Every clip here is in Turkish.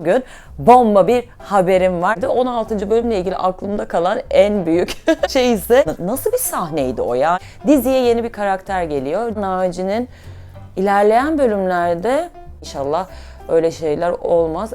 Bugün bomba bir haberim vardı. 16. bölümle ilgili aklımda kalan en büyük şey ise nasıl bir sahneydi o ya? Diziye yeni bir karakter geliyor. Naci'nin ilerleyen bölümlerde inşallah öyle şeyler olmaz.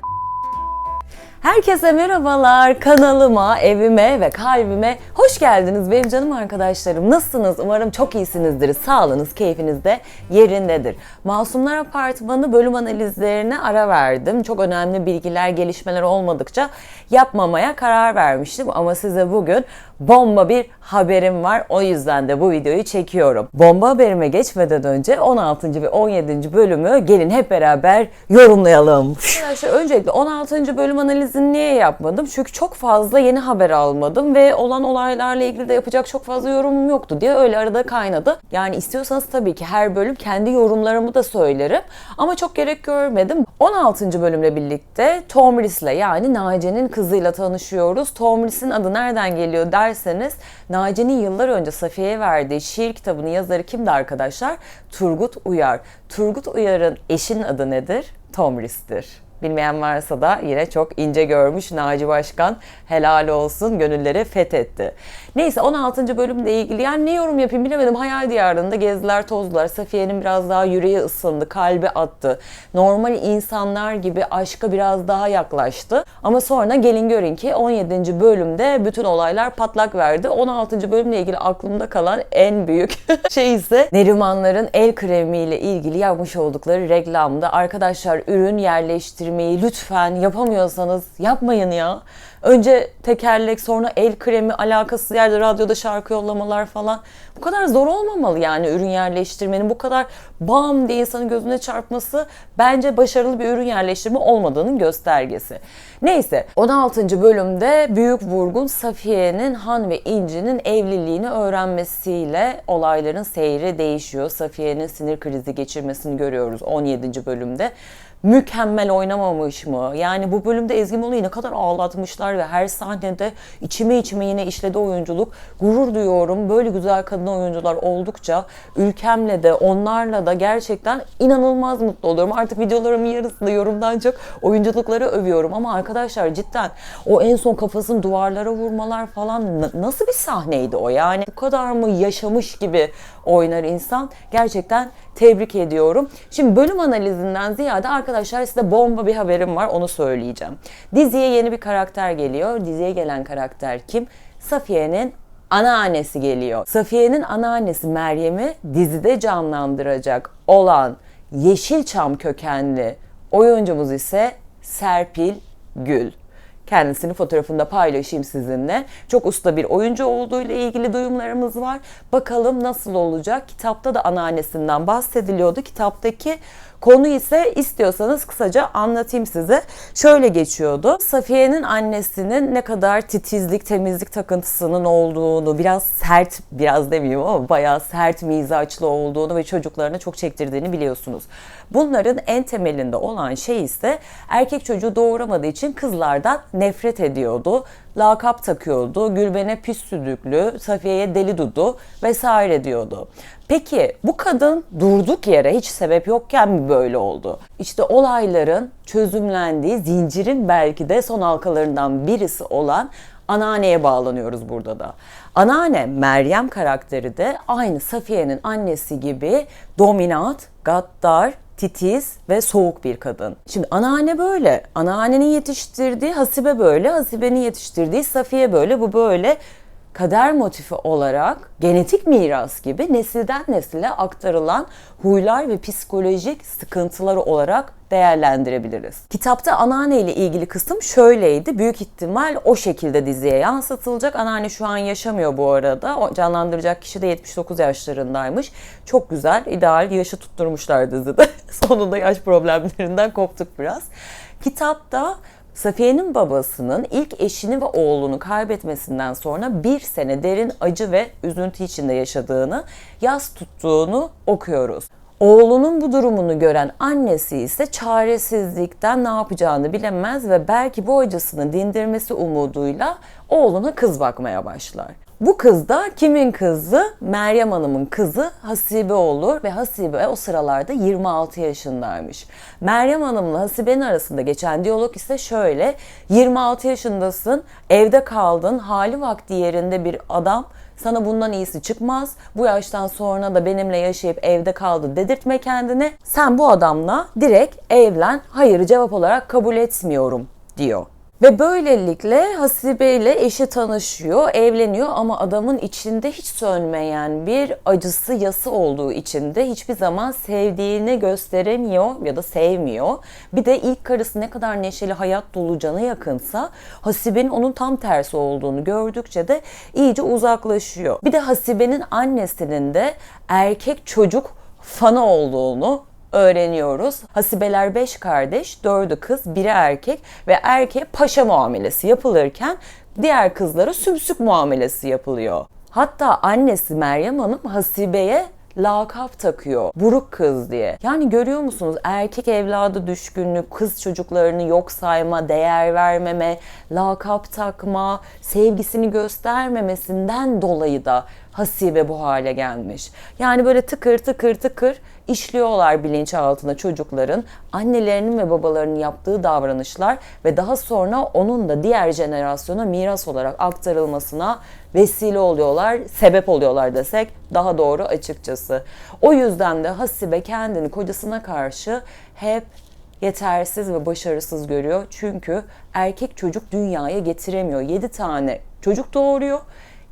Herkese merhabalar kanalıma, evime ve kalbime hoş geldiniz benim canım arkadaşlarım. Nasılsınız? Umarım çok iyisinizdir. Sağlığınız, keyfiniz de yerindedir. Masumlar Apartmanı bölüm analizlerine ara verdim. Çok önemli bilgiler, gelişmeler olmadıkça yapmamaya karar vermiştim. Ama size bugün bomba bir haberim var. O yüzden de bu videoyu çekiyorum. Bomba haberime geçmeden önce 16. ve 17. bölümü gelin hep beraber yorumlayalım. Arkadaşlar öncelikle 16. bölüm analizini niye yapmadım? Çünkü çok fazla yeni haber almadım ve olan olaylarla ilgili de yapacak çok fazla yorumum yoktu diye öyle arada kaynadı. Yani istiyorsanız tabii ki her bölüm kendi yorumlarımı da söylerim. Ama çok gerek görmedim. 16. bölümle birlikte Tomris'le yani Naci'nin kızıyla tanışıyoruz. Tomris'in adı nereden geliyor derseniz Naci'nin yıllar önce Safiye'ye verdiği şiir kitabının yazarı kimdi arkadaşlar? Turgut Uyar. Turgut Uyar'ın eşinin adı nedir? Tomris'tir. Bilmeyen varsa da yine çok ince görmüş Naci Başkan helal olsun gönülleri fethetti. Neyse 16. bölümle ilgili yani ne yorum yapayım bilemedim. Hayal diyarında gezdiler tozdular. Safiye'nin biraz daha yüreği ısındı, kalbi attı. Normal insanlar gibi aşka biraz daha yaklaştı. Ama sonra gelin görün ki 17. bölümde bütün olaylar patlak verdi. 16. bölümle ilgili aklımda kalan en büyük şey ise Nerimanların el kremiyle ilgili yapmış oldukları reklamda arkadaşlar ürün yerleştirmeyi lütfen yapamıyorsanız yapmayın ya. Önce tekerlek sonra el kremi alakasız yerde radyoda şarkı yollamalar falan. Bu kadar zor olmamalı yani ürün yerleştirmenin bu kadar bam diye insanın gözüne çarpması bence başarılı bir ürün yerleştirme olmadığının göstergesi. Neyse 16. bölümde büyük vurgun Safiye'nin Han ve İnci'nin evliliğini öğrenmesiyle olayların seyri değişiyor. Safiye'nin sinir krizi geçirmesini görüyoruz 17. bölümde mükemmel oynamamış mı? Yani bu bölümde Ezgi Molu'yu ne kadar ağlatmışlar ve her sahnede içime içime yine işledi oyunculuk. Gurur duyuyorum. Böyle güzel kadın oyuncular oldukça ülkemle de onlarla da gerçekten inanılmaz mutlu oluyorum. Artık videolarımın yarısında yorumdan çok oyunculukları övüyorum ama arkadaşlar cidden o en son kafasını duvarlara vurmalar falan nasıl bir sahneydi o yani? Bu kadar mı yaşamış gibi oynar insan? Gerçekten tebrik ediyorum. Şimdi bölüm analizinden ziyade arkadaşlar size bomba bir haberim var onu söyleyeceğim. Diziye yeni bir karakter geliyor. Diziye gelen karakter kim? Safiye'nin anneannesi geliyor. Safiye'nin anneannesi Meryem'i dizide canlandıracak olan Yeşilçam kökenli oyuncumuz ise Serpil Gül. Kendisini fotoğrafında paylaşayım sizinle. Çok usta bir oyuncu olduğu ile ilgili duyumlarımız var. Bakalım nasıl olacak? Kitapta da anneannesinden bahsediliyordu. Kitaptaki konu ise istiyorsanız kısaca anlatayım size. Şöyle geçiyordu. Safiye'nin annesinin ne kadar titizlik, temizlik takıntısının olduğunu, biraz sert, biraz demeyeyim ama bayağı sert mizaçlı olduğunu ve çocuklarına çok çektirdiğini biliyorsunuz. Bunların en temelinde olan şey ise erkek çocuğu doğuramadığı için kızlardan nefret ediyordu. Lakap takıyordu. Gülben'e pis südüklü, Safiye'ye deli dudu vesaire diyordu. Peki bu kadın durduk yere hiç sebep yokken mi böyle oldu? İşte olayların çözümlendiği zincirin belki de son halkalarından birisi olan anneanneye bağlanıyoruz burada da. Anneanne Meryem karakteri de aynı Safiye'nin annesi gibi dominant, gaddar, titiz ve soğuk bir kadın. Şimdi anneanne böyle. Anneannenin yetiştirdiği Hasibe böyle. Hasibe'nin yetiştirdiği Safiye böyle. Bu böyle kader motifi olarak genetik miras gibi nesilden nesile aktarılan huylar ve psikolojik sıkıntıları olarak değerlendirebiliriz. Kitapta anneanne ile ilgili kısım şöyleydi. Büyük ihtimal o şekilde diziye yansıtılacak. Anneanne şu an yaşamıyor bu arada. O canlandıracak kişi de 79 yaşlarındaymış. Çok güzel, ideal yaşı tutturmuşlar dizide. Sonunda yaş problemlerinden koptuk biraz. Kitapta Safiye'nin babasının ilk eşini ve oğlunu kaybetmesinden sonra bir sene derin acı ve üzüntü içinde yaşadığını, yas tuttuğunu okuyoruz. Oğlunun bu durumunu gören annesi ise çaresizlikten ne yapacağını bilemez ve belki bu acısını dindirmesi umuduyla oğluna kız bakmaya başlar. Bu kız da kimin kızı? Meryem Hanım'ın kızı Hasibe olur ve Hasibe o sıralarda 26 yaşındaymış. Meryem Hanım'la Hasibe'nin arasında geçen diyalog ise şöyle. 26 yaşındasın, evde kaldın, hali vakti yerinde bir adam sana bundan iyisi çıkmaz. Bu yaştan sonra da benimle yaşayıp evde kaldı dedirtme kendine. Sen bu adamla direkt evlen, hayır cevap olarak kabul etmiyorum diyor. Ve böylelikle Hasibe ile eşi tanışıyor, evleniyor ama adamın içinde hiç sönmeyen bir acısı, yası olduğu içinde hiçbir zaman sevdiğini gösteremiyor ya da sevmiyor. Bir de ilk karısı ne kadar neşeli, hayat dolu, cana yakınsa Hasibe'nin onun tam tersi olduğunu gördükçe de iyice uzaklaşıyor. Bir de Hasibe'nin annesinin de erkek çocuk fanı olduğunu öğreniyoruz. Hasibeler 5 kardeş, 4'ü kız, biri erkek ve erkeğe paşa muamelesi yapılırken diğer kızlara sümsük muamelesi yapılıyor. Hatta annesi Meryem Hanım Hasibe'ye lakap takıyor. Buruk kız diye. Yani görüyor musunuz? Erkek evladı düşkünlük, kız çocuklarını yok sayma, değer vermeme, lakap takma, sevgisini göstermemesinden dolayı da Hasibe bu hale gelmiş. Yani böyle tıkır tıkır tıkır işliyorlar bilinçaltına çocukların annelerinin ve babalarının yaptığı davranışlar ve daha sonra onun da diğer jenerasyona miras olarak aktarılmasına vesile oluyorlar, sebep oluyorlar desek daha doğru açıkçası. O yüzden de Hasibe kendini kocasına karşı hep yetersiz ve başarısız görüyor. Çünkü erkek çocuk dünyaya getiremiyor. 7 tane çocuk doğuruyor.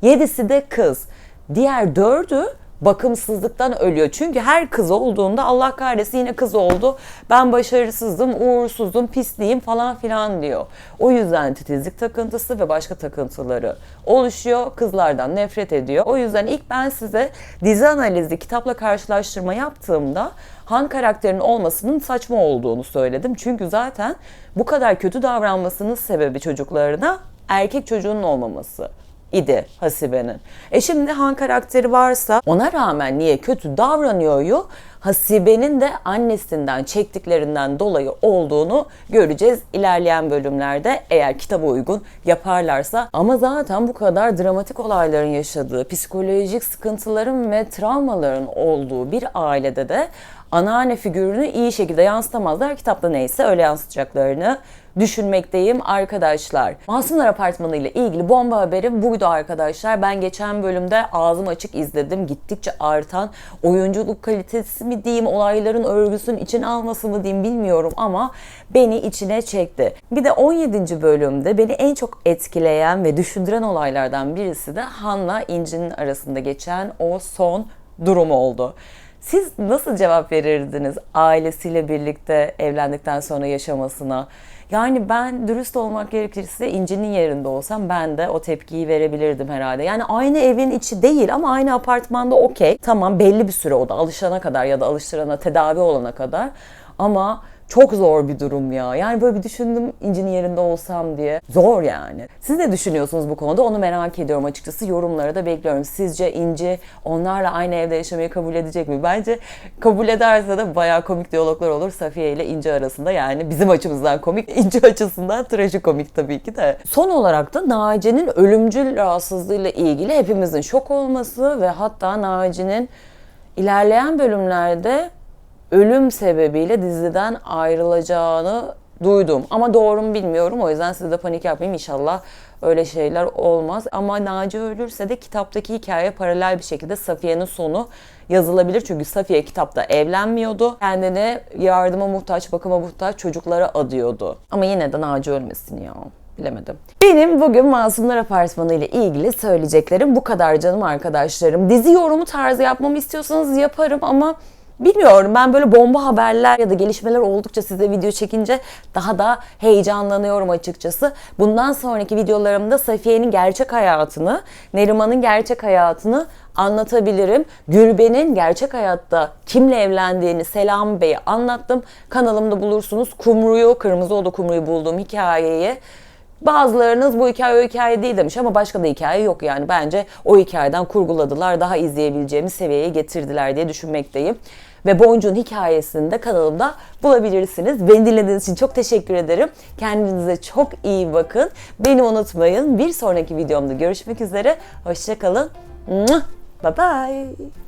7'si de kız. Diğer dördü bakımsızlıktan ölüyor. Çünkü her kız olduğunda Allah kahretsin yine kız oldu. Ben başarısızım, uğursuzum, pisliyim falan filan diyor. O yüzden titizlik takıntısı ve başka takıntıları oluşuyor. Kızlardan nefret ediyor. O yüzden ilk ben size dizi analizi kitapla karşılaştırma yaptığımda Han karakterinin olmasının saçma olduğunu söyledim. Çünkü zaten bu kadar kötü davranmasının sebebi çocuklarına erkek çocuğunun olmaması idi Hasibe'nin. E şimdi Han karakteri varsa ona rağmen niye kötü davranıyor Hasibe'nin de annesinden çektiklerinden dolayı olduğunu göreceğiz ilerleyen bölümlerde eğer kitaba uygun yaparlarsa. Ama zaten bu kadar dramatik olayların yaşadığı, psikolojik sıkıntıların ve travmaların olduğu bir ailede de anneanne figürünü iyi şekilde yansıtamazlar. Kitapta neyse öyle yansıtacaklarını düşünmekteyim arkadaşlar. Masumlar Apartmanı ile ilgili bomba haberim buydu arkadaşlar. Ben geçen bölümde ağzım açık izledim. Gittikçe artan oyunculuk kalitesi mi diyeyim, olayların örgüsünün içine alması mı diyeyim bilmiyorum ama beni içine çekti. Bir de 17. bölümde beni en çok etkileyen ve düşündüren olaylardan birisi de Han'la İnci'nin arasında geçen o son durum oldu. Siz nasıl cevap verirdiniz ailesiyle birlikte evlendikten sonra yaşamasına? Yani ben dürüst olmak gerekirse İnci'nin yerinde olsam ben de o tepkiyi verebilirdim herhalde. Yani aynı evin içi değil ama aynı apartmanda okey. Tamam belli bir süre o da alışana kadar ya da alıştırana tedavi olana kadar. Ama çok zor bir durum ya. Yani böyle bir düşündüm İnci'nin yerinde olsam diye. Zor yani. Siz ne düşünüyorsunuz bu konuda? Onu merak ediyorum açıkçası. Yorumlara da bekliyorum. Sizce İnci onlarla aynı evde yaşamayı kabul edecek mi? Bence kabul ederse de bayağı komik diyaloglar olur Safiye ile İnci arasında. Yani bizim açımızdan komik, İnci açısından trajikomik tabii ki de. Son olarak da Naci'nin ölümcül rahatsızlığıyla ilgili hepimizin şok olması ve hatta Naci'nin ilerleyen bölümlerde ölüm sebebiyle diziden ayrılacağını duydum. Ama doğru mu bilmiyorum. O yüzden siz de panik yapmayın. İnşallah öyle şeyler olmaz. Ama Naci ölürse de kitaptaki hikaye paralel bir şekilde Safiye'nin sonu yazılabilir. Çünkü Safiye kitapta evlenmiyordu. Kendini yardıma muhtaç, bakıma muhtaç çocuklara adıyordu. Ama yine de Naci ölmesin ya bilemedim. Benim bugün Masumlar Apartmanı ile ilgili söyleyeceklerim bu kadar canım arkadaşlarım. Dizi yorumu tarzı yapmamı istiyorsanız yaparım ama Bilmiyorum ben böyle bomba haberler ya da gelişmeler oldukça size video çekince daha da heyecanlanıyorum açıkçası. Bundan sonraki videolarımda Safiye'nin gerçek hayatını, Neriman'ın gerçek hayatını anlatabilirim. Gülben'in gerçek hayatta kimle evlendiğini Selam Bey'e anlattım. Kanalımda bulursunuz. Kumru'yu, Kırmızı Oda Kumru'yu bulduğum hikayeyi Bazılarınız bu hikaye o hikaye değil demiş ama başka da hikaye yok yani. Bence o hikayeden kurguladılar, daha izleyebileceğimiz seviyeye getirdiler diye düşünmekteyim. Ve Boncuk'un hikayesini de kanalımda bulabilirsiniz. Beni dinlediğiniz için çok teşekkür ederim. Kendinize çok iyi bakın. Beni unutmayın. Bir sonraki videomda görüşmek üzere. Hoşçakalın. Bye bye.